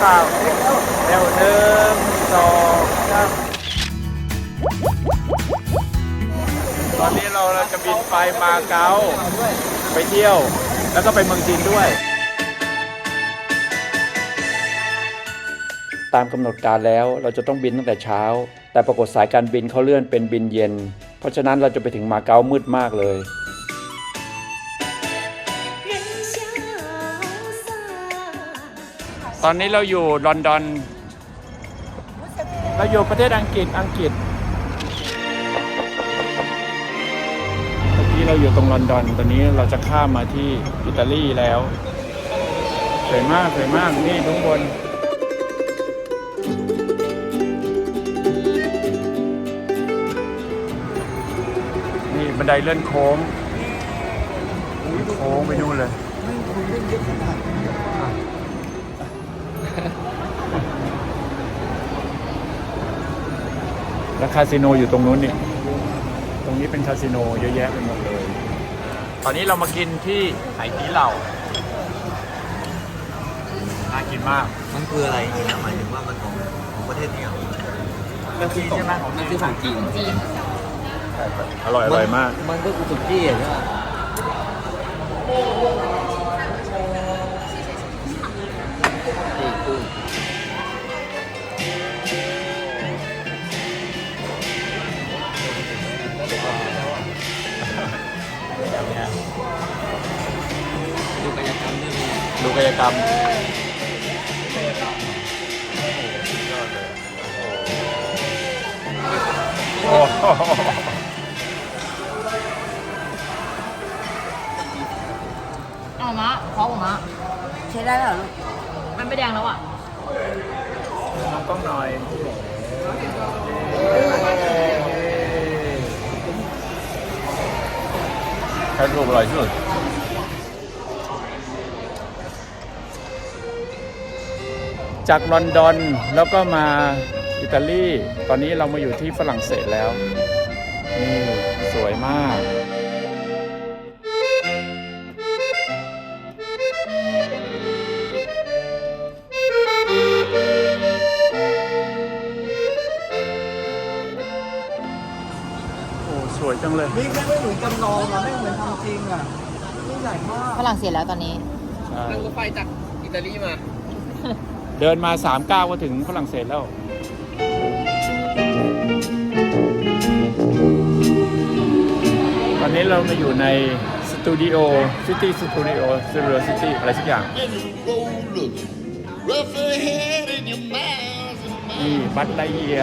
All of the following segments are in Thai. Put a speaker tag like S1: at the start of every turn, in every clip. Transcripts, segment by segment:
S1: เปล่าเร็วหนึ่งสองสามตอนนี้เราเราจะบินไปมาเก๊าไปเที่ยว แล้วก็ไปเมืองจีนด้วย ตามกำหนดการแล้วเราจะต้องบินตั้งแต่เช้า แต่ปรากฏสายการบินเขาเลื่อนเป็นบินเย็น เพราะฉะนั้นเราจะไปถึงมาเก๊ามืดมากเลย ตอนนี้เราอยู่ลอนดอน เราอยู่ประเทศอังกฤษ อังกฤษเมื่อกี้เราอยู่ตรงลอนดอน ตอนนี้เราจะข้ามมาที่อิตาลีแล้ว สวยมาก สวยมาก นี่ทุกบนนี่บันไดเลื่อนโค้ง โค้งไปนู่นเลย แล้วคาสิโนอยู่ตรงนู้นนี่ ตรงนี้เป็นคาสิโนเยอะแยะไปหมดเลย ตอนนี้เรามากินที่ไหตีเหล่าน่ากินมาก
S2: มันคืออะไรจริงๆนะหมายถึงว่ามันของของประเทศนี้เหรอ
S1: มันคือใช่ไหมของ
S2: มันคือของจีน
S1: อร่อยอร่อยมาก
S2: มันก็คือสุกี้อะใช่ไหม ดูกายกรรม
S1: โอ้โห
S3: เอามะขอผมมะ
S4: ใช้ได้เหรอลูก
S3: มันไม่แดงแล้วอะ
S1: น้องกล้องหน่อยใครรูปอร่อยที่สุด จากลอนดอนแล้วก็มาอิตาลี ตอนนี้เรามาอยู่ที่ฝรั่งเศสแล้ว นี่ สวยมาก โอ้ สวยจังเลย
S2: นี่แม่งไม่เหมือนจำลองอะไม่เหมือนทำจริงอะนี่ใหญ่มาก
S3: ฝรั่งเศสแล้วตอนนี้
S1: ใช่
S2: นั่งรถไฟจากอิตาลีมา
S1: เดินมา3ามก้าวก็ถึงฝรั่งเศสแล้ว ตอนนี้เรามาอยู่ในสตูดิโอซิตี้สตูดิโอซิเรอซิตี้อะไรสักอย่าง นี่บัตไลเยีย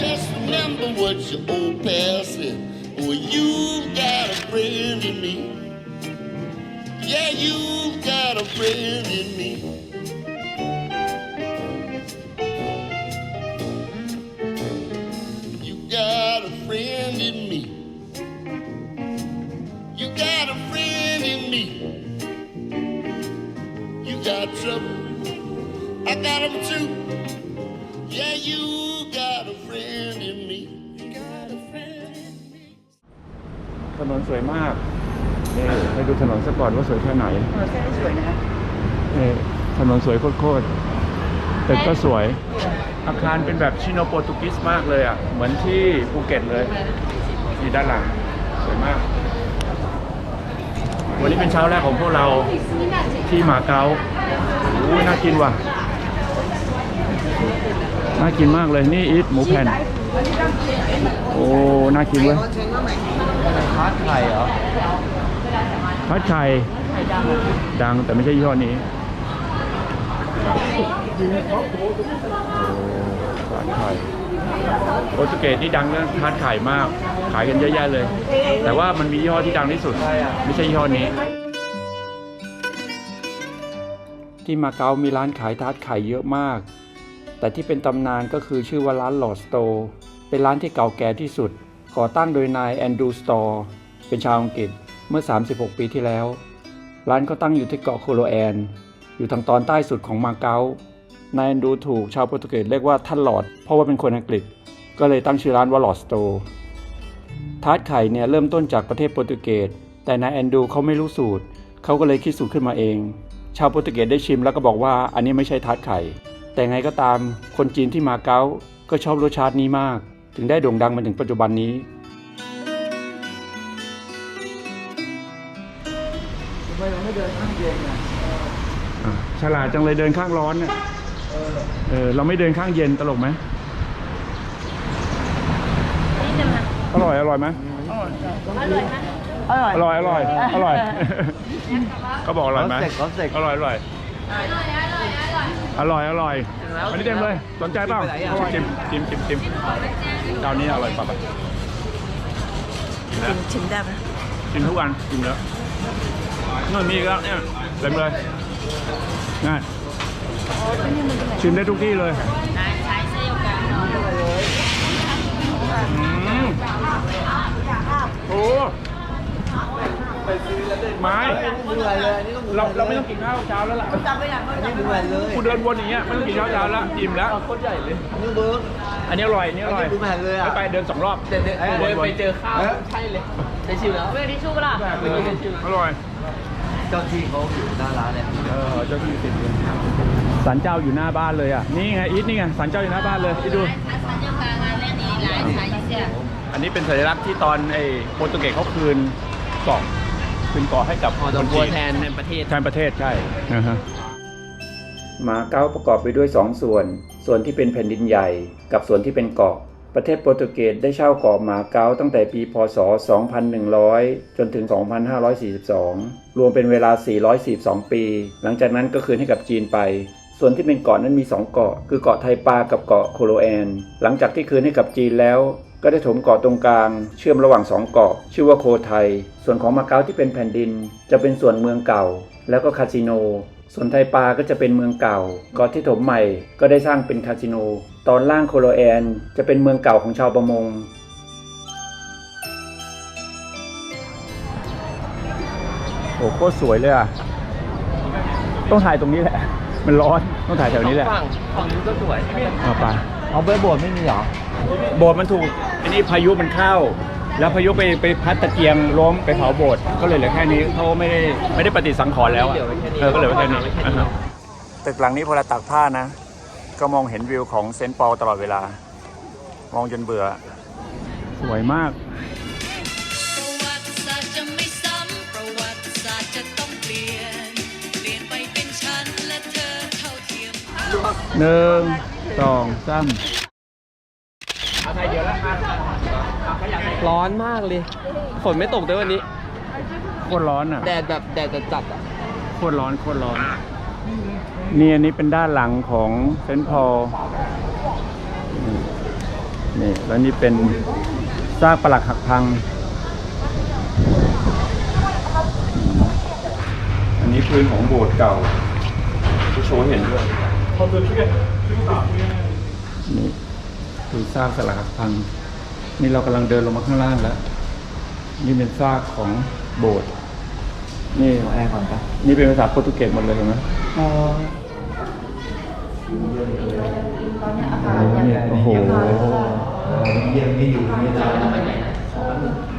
S5: Just Yeah, you got a friend in me. You got a friend in me. You got a friend in me. You got trouble. I got 'em too. Yeah, you got a friend in me. You got a friend in me.
S1: ถนนสวยมาก นี่ให้ดูถนนซะก่อนว่าสวยแค่ไหน
S4: เออแค่นี้สวยนะ
S1: นี่ถนนสวยโคตรๆตึกก็สวย อาคารเป็นแบบชิโนโปรตุกิสมากเลยอะ เหมือนที่ภูเก็ตเลยนี่ด้านหลัง สวยมาก วันนี้เป็นเช้าแรกของพวกเราที่หมาเก๊าอู้น่ากินว่ะ น่ากินมากเลย นี่อีทหมูแผ่น โอ้ น่ากินเว้ย
S2: พาร์ทไข่เหรอ
S1: พัดไข่ดังแต่ไม่ใช่ยี่ห้อนี้โอ้พัดไข่โปรตุเกสนี่ดังเรื่องพัดไข่มาก ขายกันเยอะแยะเลย แต่ว่ามันมียี่ห้อที่ดังที่สุด ไม่ใช่ยี่ห้อนี้ ที่มาเก๊ามีร้านขายทาร์ตไข่เยอะมาก แต่ที่เป็นตำนานก็คือชื่อว่าร้านหลอดสโต เป็นร้านที่เก่าแก่ที่สุด ก่อตั้งโดยนายแอนดรูสตอร์เป็นชาวอังกฤษ เมื่อ 36 ปีที่แล้ว ร้านก็ตั้งอยู่ที่เกาะโคโลแอน อยู่ทางตอนใต้สุดของมาเก๊านายแอนดูถูกชาวโปรตุเกสเรียกว่าท่านหลอด เพราะว่าเป็นคนอังกฤษ ก็เลยตั้งชื่อร้านว่าหลอดสโตร์ทาร์ตไข่เนี่ยเริ่มต้นจากประเทศโปรตุเกส แต่นายแอนดูเขาไม่รู้สูตร เขาก็เลยคิดสูตรขึ้นมาเอง ชาวโปรตุเกสได้ชิมแล้วก็บอกว่าอันนี้ไม่ใช่ทาร์ตไข่ แต่ไงก็ตามคนจีนที่มาเก๊าก็ชอบรสชาตินี้มาก ถึงได้โด่งดังมาถึงปัจจุบันนี้ ฉลาดจังเลยเดินข้างร้อนเนี่ยเออเราไม่เดินข้างเย็นตลกไหมอร่อยอร่อยไหม
S4: อร่อย
S1: อร่อยอร่อยอร่อยก็บอกอร่อยไหม
S2: คอนเซ็ปต์คอนเซ็ปต์
S1: อร่อยอร่อยอร่อยอร่อยอันนี้เต็มเลยสนใจเปล่าชิมชิมชิมชิมเจ้านี้อร่อยป่ะ
S4: ชิมชิมได้ไหม
S1: ชิมทุกวันชิมแล้วนู่นมีอีกแล้วเนี่ยเต็มเลย ง่ายชิมได้ทุกที่เลยอืมโอ้ไม้
S2: เหนื่อยเลยอันนี้ก็เหนื่อย
S1: เราเราไม่ต้องกินข้าวเช้าแล้วล่ะ
S4: จำไม่ได้ไม่
S2: อันนี้
S4: จำ
S2: เหนื่อยเลย
S1: กูเดินวนอย่างเงี้ยไม่ต้องกินข้าวเช้าแล้วอิ่มแล้ว
S2: โคตรใหญ่เลยอันนี้เบิร์ก
S1: อันนี้อร่อยอันนี้อร่อย
S2: อันนี้ดูแผ่นเลยอะ
S1: ไปไปเดินสองรอบ
S2: เดินเดินเดินไปเจอข้าวใช่เลยได้ชิมแล้ว
S3: เวลทิชชู่ปะล่ะ
S1: อร่อย
S2: เจ้าที่เขาอยู่หน้าร้านเนี่ย
S1: เออเจ้าที่ติดเลยสันเจ้าอยู่หน้าบ้านเลยอะนี่ไงอีทนี่ไงสันเจ้าอยู่หน้าบ้านเลยอีทดูอันนี้เป็นสัญลักษณ์ที่ตอนไอ้โปรตุเกสเขาคืนเกาะคืนเกาะให้กับ
S2: พอ
S1: ค
S2: จะ
S1: น
S2: บัว
S1: จีน
S2: แทนในประเทศ
S1: แทนประเทศใช่หมาเก๊าประกอบไปด้วย 2 ส่วน ส่วนที่เป็นแผ่นดินใหญ่ กับส่วนที่เป็นเกาะ ประเทศโปรตุเกสได้เช่าเกาะหมาเก๊าตั้งแต่ปีพศ 2100 จนถึง 2542 รวมเป็นเวลา 442 ปี หลังจากนั้นก็คืนให้กับจีนไป ส่วนที่เป็นเกาะนั้นมี 2 เกาะ คือเกาะไทปากับเกาะโคโลแอน หลังจากที่คืนให้กับจีนแล้วก็ได้ถมเกาะตรงกลาง เชื่อมระหว่างสองเกาะ ชื่อว่าโคไทย ส่วนของมาเก๊าที่เป็นแผ่นดิน จะเป็นส่วนเมืองเก่า แล้วก็คาสิโน ส่วนไทปาก็จะเป็นเมืองเก่า เกาะที่ถมใหม่ ก็ได้สร้างเป็นคาสิโน ตอนล่างโคโลแอนจะเป็นเมืองเก่าของชาวประมง โอ้โคตรสวยเลยอะ ต้องถ่ายตรงนี้แหละ มันร้อน ต้องถ่ายแถวนี้แหละ
S2: ฝั่งฝั่งนี้ก็สวย
S1: เอาไป
S2: เอาเบอร์โบดไม่มีเหรอ
S1: โบสถ์มันถูกอันนี้พายุมันเข้า แล้วพายุไปไปพัดตะเกียงล้มไปเผาโบสถ์ก็เลยเหลือแค่นี้เขาไม่ได้ไม่ได้ปฏิสังขรณ์แล้วอะ
S2: เหลือไว้แค่นี้
S1: เออก็เหลือไว้แค่นี้
S2: เหลือไว้แค่นี้
S1: อ่าฮะ ตึกหลังนี้พอเราตักผ้านะ ก็มองเห็นวิวของเซนต์ปอลตลอดเวลา มองจนเบื่อ สวยมาก
S6: ประวัติศาสตร์จะไม่ซ้ำประวัติศาสตร์จะต้องเปลี่ยนเปลี่ยนไปเป็นฉันและเธอเท่าเทียม
S1: หนึ่งสองสาม
S2: ร้อนมากเลย ฝนไม่ตกด้วยวันนี้
S1: โคตรร้อนอะ
S2: แดดแบบแดดจัดๆอะ
S1: โคตรร้อน โคตรร้อน นี่อันนี้เป็นด้านหลังของเซนต์พอลนี่แล้วนี่เป็นซากปรักหักพัง อันนี้พื้นของโบสถ์เก่าที่โชว์เห็นด้วยนี่คือซากสลักหักพัง นี่เรากำลังเดินลงมาข้างล่างแล้ว นี่เป็นซากของโบสถ์ นี่
S2: แอร์ก่อนปะ
S1: นี่เป็นภาษาโปรตุเกสหมดเลยเห็นไหมเนี่ยโอ้โห
S2: เยี่ยมนี่อยู่นี่ได้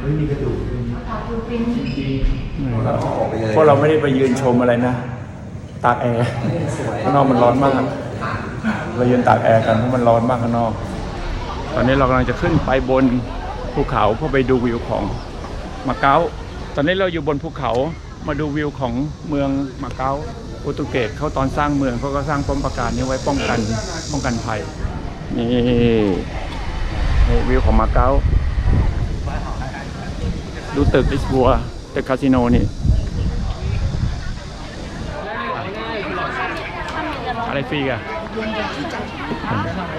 S2: ไม่มีกระดูก
S1: พวกเราไม่ได้ไปยืนชมอะไรนะ ตากแอร์ข้างนอกมันร้อนมาก เรายืนตากแอร์กันเพราะมันร้อนมากข้างนอก ตอนนี้เรากำลังจะขึ้นไปบนภูเขาเพื่อไปดูวิวของมาเก๊าตอนนี้เราอยู่บนภูเขา มาดูวิวของเมืองมาเก๊าโปรตุเกสเขาตอนสร้างเมืองเขาก็สร้างป้อมปราการนี้ไว้ป้องกันป้องกันภัยนี่นี่วิวของมาเก๊าดูตึกลิสบัวตึกคาสิโนนี่อะไรฟรีอะ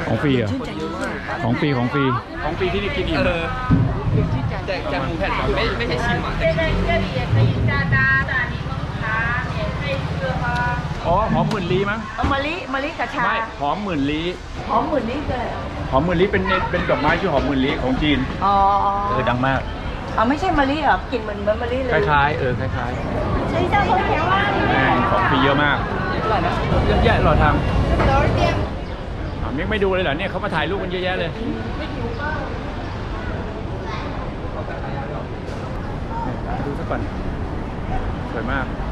S1: ของฟรีเหรอะของฟรีของฟรีของฟรีที่นี่กินอิ่ม
S2: แจกแจกหมูแผ่นไม่ไม่ใช่ชิมอะ
S1: อ๋อหอมหมื่นลี้มั้ง
S4: เอามะลิมะลิกับชา
S1: ไม่หอมหมื่นลี้
S4: หอมหมื่นนี่คืออะไร
S1: หอมหมื่นลี้เป็นเป็นดอกไม้ชื่อหอมหมื่นลี้ของจีน
S4: อ๋อ
S1: เออดังมาก
S4: เอาไม่ใช่มะลิเหรอกลิ่นเหมือนเหมือนมะลิเลย
S1: คล้ายๆเออคล้าย
S4: ใช่จ้าเขาแข็งว่า
S1: ๆแม่งของฟรีเยอะมากเยอะแยะหรอทางอะมิกไม่ดูเลยเหรอเนี่ยเขามาถ่ายรูปกันเยอะแยะเลยดูซะก่อนสวยมากนี่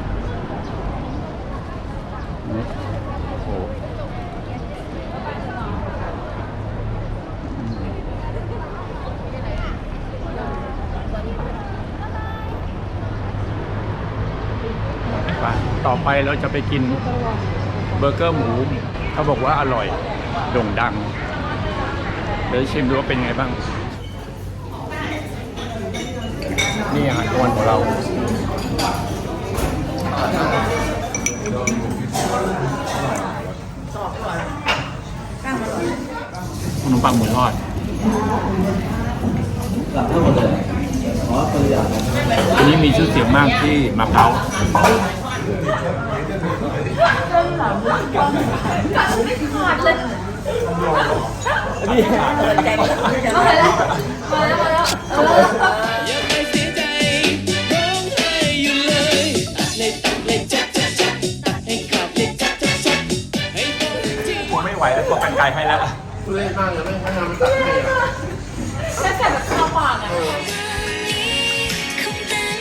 S1: โอ้โหไปต่อไปเราจะไปกินเบอร์เกอร์หมู เขาบอกว่าอร่อยโด่งดังเดี๋ยวชิมดูว่าเป็นไงบ้าง นี่อาหารกลางวันของเรา ขนมปังหมูทอดอันนี้มีชื่อเสียงมากที่มะ
S7: พร้าวเลยนี่า
S1: ผมไม่ไหวแล้วตัวกันไกลให้แล้ว
S6: คงเป็น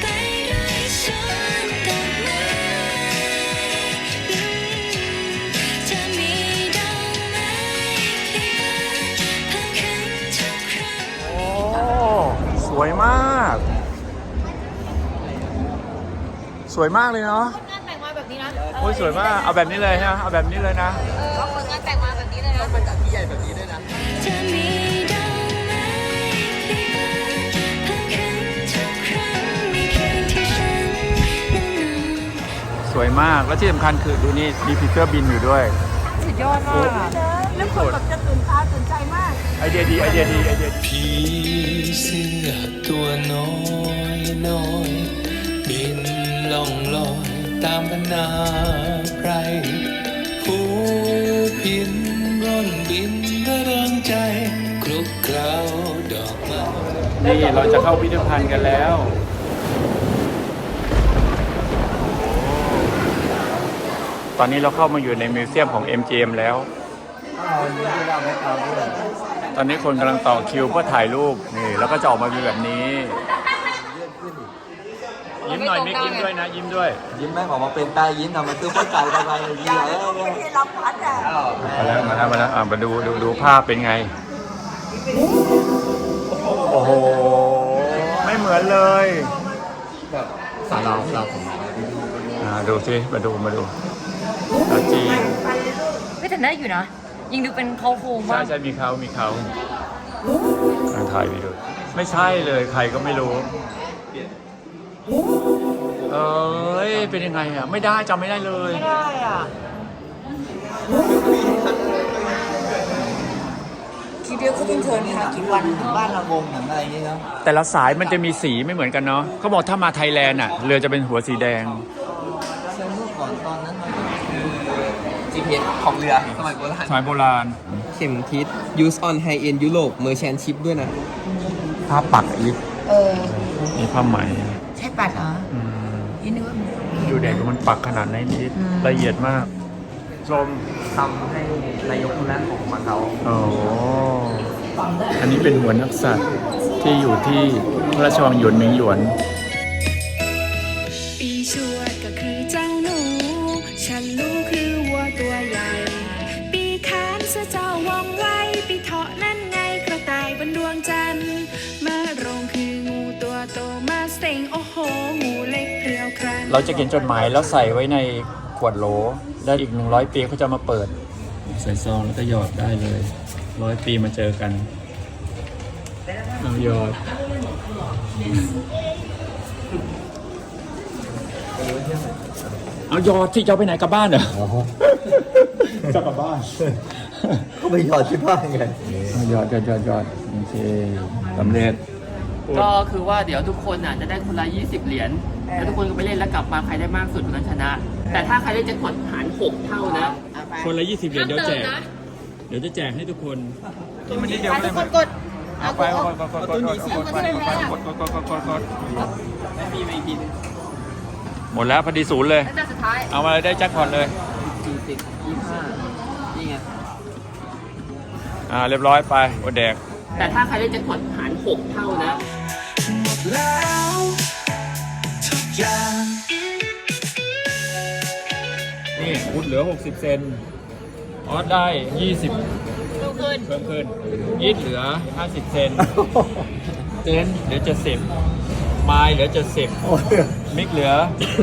S6: ไปด้วยช้อนดอกไม้จะมีดอกไม้เพียงเพิ่มขึ้นทุกครั้ง
S1: โอ้ สวยมาก สวยมากเลยเนาะ
S3: งานแต่งมาแบบนี้นะ
S1: โอ้ยสวยมาก เอาแบบนี้เลยนะเอาแบบนี้เลยนะ
S3: เอ
S6: จะมีดอกไม้เพียงเพิ่มขึ้นทุกครั้งในคืนที่ฉันนั้นนอน
S1: สวยมาก แล้วที่สำคัญคือดูนี่มีพีเตอร์บินอยู่ด้วย
S3: สุดยอดมาก
S4: แล้วคนแบบจะตื่นตาตื่นใจมาก
S1: ไอเดียดี ไอเดียดี ไอเดียดี
S7: ผีเสื้อตัวน้อยน้อยบินล่องลอยตามบรรณาไพรผู้พินร่อน นี่เรา
S1: จะเข้าพิพิธภัณฑ์กันแล้วตอนนี้เราเข้ามาอยู่ในมิวเซียมของ MGM แล้ว ตอนนี้คนกำลังต่อคิวเพื่อถ่ายรูป นี่ แล้วก็จะออกมาเป็นแบบนี้ ยิ้มหน่อยมิกยิ้มด้วยนะ ยิ้มด้วย
S2: ยิ้มแม่งออกมาเป็นตายิ้มทำมาตื้อพ่อใจไปไปยิ้มแล้ว
S4: ที่รับพัดอะ
S1: มาแล้วมาแล้วมาแล้วอะมาดูดูดูภาพเป็นไง โอ้โห ไม่เหมือนเลย
S2: สารเราเรา
S1: อ่าดูสิมาดูมาดูเราจีน
S3: ไม่แต่ได้อยู่นะ ยิงดูเป็นเขาโครง
S1: ใช่
S3: ว่า
S1: ใช่มีเขามีเขาทางไทยไปดูไม่ใช่เลยใครก็ไม่รู้เอ้ยเป็นยังไงอะ ไม่ได้จำไม่ได้เลย
S4: ไม่ได้อะ เดียวเขาต้องเทินทางกี่วันถึงบ้านเรา
S2: งงเหมือนอะไรอย่างเงี้ยเนาะ
S1: แต่ละสายมันจะมีสีไม่เหมือนกันเนาะเขาบอกถ้ามาไทยแลนด์อะเรือจะเป็นหัวสีแดง
S2: เชื่อเมื่อก่อนตอนนั้นมันก็คือ GPS ของเรือสมัยโบราณ
S1: สายโบราณ
S8: เข็มทิศ use on high end Europe merchant ship ด้วยนะ
S1: ผ้าปักลิฟ
S3: เออ
S1: มีผ้าไหม
S3: ใช่ปัดเหรอ
S1: อืม
S3: ยี่นึกว่า
S1: ดูเด็กมันปักขนาดไหนนี่ละเอียดมากชม
S2: ทำให้นายกคนแรกของมาเก๊า
S1: อ๋อ อันนี้เป็นหัวนักสัตว์ที่อยู่ที่พระราชวังหยวนหมิงหยวน
S6: ปีชวดก็คือเจ้าหนู ฉันรู้คือวัวตัวใหญ่ ปีขานเสือเจ้าว่องไว ปีเถาะนั่นไงกระต่ายบนดวงจันทร์มาโรงคืองูตัวโตมาเซ็งโอ้โห งูเล็กเพรียวครัน
S1: เราจะเขียนจดหมายแล้วใส่ไว้ในขวดโหล แล้วอีกหนึ่งร้อยปีเขาจะมาเปิด ใส่ซองแล้วก็หยอดได้เลยร้อยปีมาเจอกันเอาหยอดเอาหยอดที่จะเอาไปไหนกลับบ้านเหรอจะกลับบ้าน
S2: ก็ไปหยอดที่บ้านไง
S1: เอาหยอดหยอดหยอดหยอดโอเคสำเร็จ
S9: ก็คือว่าเดี๋ยวทุกคนน่ะจะได้คนละ 20 เหรียญ แล้วทุกคนก็ไปเล่นแล้วกลับมาใครได้มากสุดคนนั้นชนะ แต่ถ้าใครได้แจ็คพอตหาร6เท่านะ
S1: คนละยี่สิบเหรียญเดี๋ยวแจก เดี๋ยวจะแจกให้ทุกคนมันนิดเดียวเลย
S3: กดกด
S1: เอาไปกดกดกดกดกดกดกดกดกดกดกดกด
S9: ไม่มีไม่กิน
S1: หมดแล้วพอดีศูนย์เลย
S3: แล้วแต่สุดท้าย
S1: เอามาเลยได้แจ็คพอตเลย
S9: 40 25นี่ไง
S1: อ่าเรียบร้อยไปอดแดก
S9: แต่ถ้าใครได้แจ็คพอตหาร 6 เท่านะ
S7: แล้วทุกอย่าง
S1: นี่วุฒเหลือ 60 เซนออสได้ 20
S3: ดูขึ้น
S1: เพิ่มขึ้นอีทเหลือ 50 เซนเจนเหลือ 70ไมล์เหลือ 70มิกเหลือ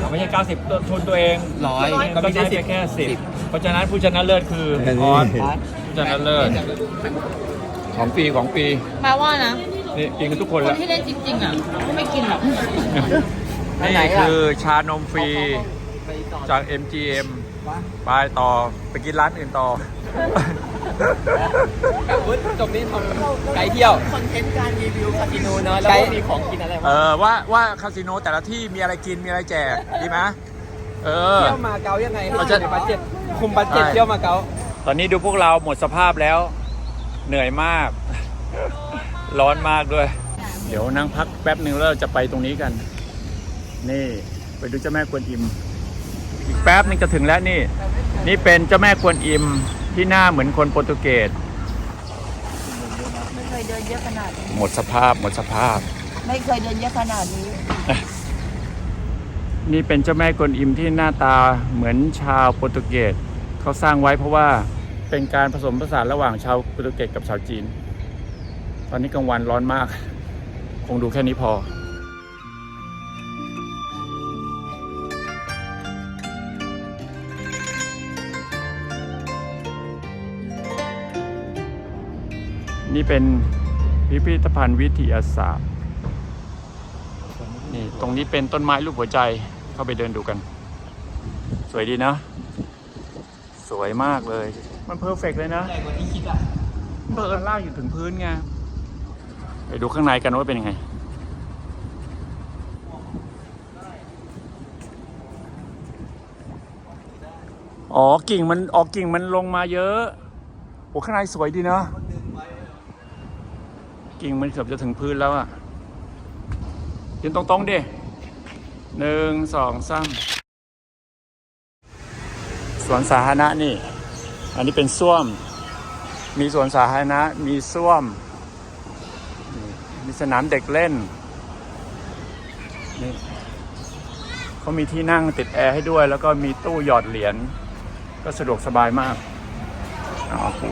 S1: ไม่ใช่ 90ต้นทุนตัวเอง
S2: ร้อย
S1: ก็ไม่ใช่เพียงแค่ 10 เพราะฉะนั้นผู้ชนะเลิศคือออสผู้ชนะเลิศของปีของปี
S3: แปลว่านะ
S1: นี่กินกันทุกคน
S3: คน
S1: แล้ว
S3: ที่เล่นจริงๆอะก็ไม่กินหรอก
S1: นี่คือชานมฟรีจาก MGM ไปต่อไปกินร้านอื่นต่อ
S2: กับวุฒิจบนี้ทำไกด์เที่ยว
S9: คอนเทนต์การรีวิวคาสิโนเนอะแล้วก็มีของกินอะไร
S1: เอ
S9: บ้าง
S1: อว่าว่าคาสิโนแต่ละที่มีอะไรกินมีอะไรแจกดีไหมเออ
S2: เที่ยวมาเก๊ายังไงให้
S1: เรา
S2: อ
S1: จะ
S2: ยู่ในบัตเจ็ตคุมบัตเจ็ต
S1: ใช่
S2: เที่ยวมาเก๊า
S1: ตอนนี้ดูพวกเราหมดสภาพแล้ว เหนื่อยมาก ร้อนมากด้วย เดี๋ยวนั่งพักแป๊บหนึ่งแล้วเราจะไปตรงนี้กัน นี่ไปดูเจ้าแม่กวนอิม อีกแป๊บหนึงจะถึงแล้วนี่ นี่เป็นเจ้าแม่กวนอิมที่หน้าเหมือนคนโปรตุเกส
S4: ไม่เคยเดินเยอะขนาดนี้
S1: หมดสภาพหมดสภาพ
S4: ไม่เคยเดินเยอะขนาดนี้
S1: นี่เป็นเจ้าแม่กวนอิมที่หน้าตาเหมือนชาวโปรตุเกสเขาสร้างไว้เพราะว่าเป็นการผสมผสานระหว่างชาวโปรตุเกสกับชาวจีน ตอนนี้กลางวันร้อนมาก คงดูแค่นี้พอนี่เป็นพิพิธภัณฑ์วิทยาศาสตร์ นี่ตรงนี้เป็นต้นไม้รูปหัวใจ เข้าไปเดินดูกัน สวยดีนะ สวยมากเลย มันเพอร์เฟกเลยนะ
S2: ใหญ่กว่าที่คิดอะ
S1: เบิร์นลากอยู่ถึงพื้นไง ไปดูข้างในกันว่าเป็นยังไง อ๋อกิ่งมันออกกิ่งมันลงมาเยอะโอ้ข้างในสวยดีเนาะกิ่งมันเกือบจะถึงพื้นแล้วอะยืนตรงๆดิหนึ่งสองสามสวนสาธารณะนี่ อันนี้เป็นส้วม มีสวนสาธารณะ มีส้วม มีสนามเด็กเล่นนี่เขามีที่นั่งติดแอร์ให้ด้วย แล้วก็มีตู้หยอดเหรียญก็สะดวกสบายมากเอาปู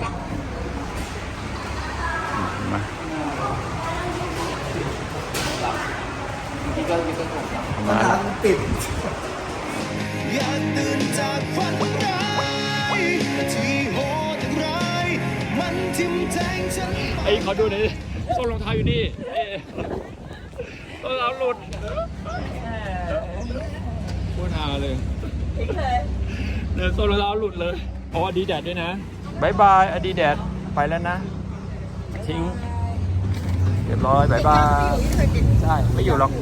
S1: เห็นไหมประมาณนั้น
S2: ติด
S7: อยาตื่นจากฝันร้ายที่โหดร้ายมันทิ่มแทงฉัน
S1: ไอ้ขอดูหน่อย ส้นรองเท้าอยู่นี่เอ้ยส้นรองเท้าหลุดพูดหาเลยเนี่ยส้นรองเท้าหลุดเลยเพราะว่าดีแดดด้วยนะบายบายอดีแดดไปแล้วนะ ทิ้ง เรียบร้อยบายบาย ใช่ ไม่อยู่หรอก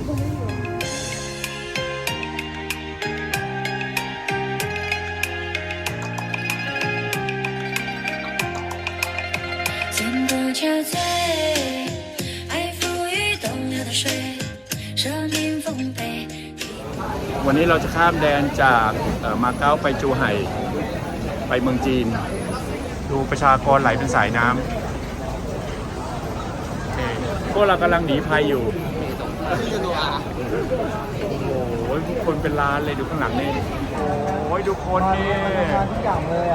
S6: 见过憔悴，
S1: วันนี้เราจะข้ามแดนจากมาเก๊าไปจูไห่ไปเมืองจีน ดูประชากรไหลเป็นสายน้ำพวกเรากำลังหนีภัยอยู่โอ้โหทุกคนเป็นล้านเลยดูข้างหลังนี่โอ้ยดูคนนี่
S2: เลยอะ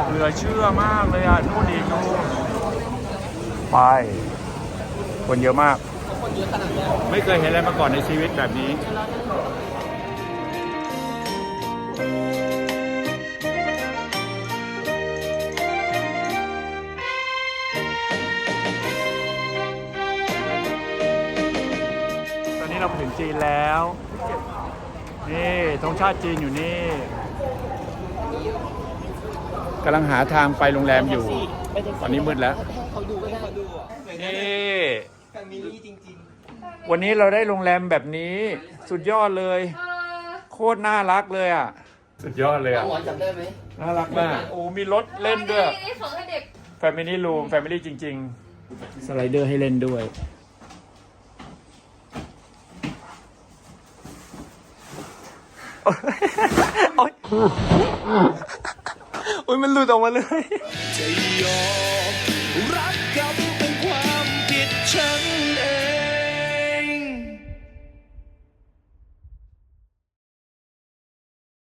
S1: เหลือเชื่อมากเลยอะนู่นอีกนู่นไป คนเยอะมาก ไม่เคยเห็นอะไรมาก่อนในชีวิตแบบนี้ ตอนนี้เราไปถึงจีนแล้ว นี่ธงชาติจีนอยู่นี่กำลังหาทางไปโรงแรมอยู่ ตอนนี้มืดแล้ว นี่วันนี้เราได้โรงแรมแบบนี้ สุดยอดเลย โคตรน่ารักเลยอะ สุดยอดเลยอะ
S9: หัวจำได้ไหม
S1: น่ารักมาก โอ้ มีรถเล่นด้วย
S3: นี่ของให้เด็ก
S1: แฟมิลี่รูมแฟมิลี่จริง ๆ สไลเดอร์ให้เล่นด้วย โอ๊ยโอ๊ยมันหลุดออกมาเลย
S7: จะยอมรักกับ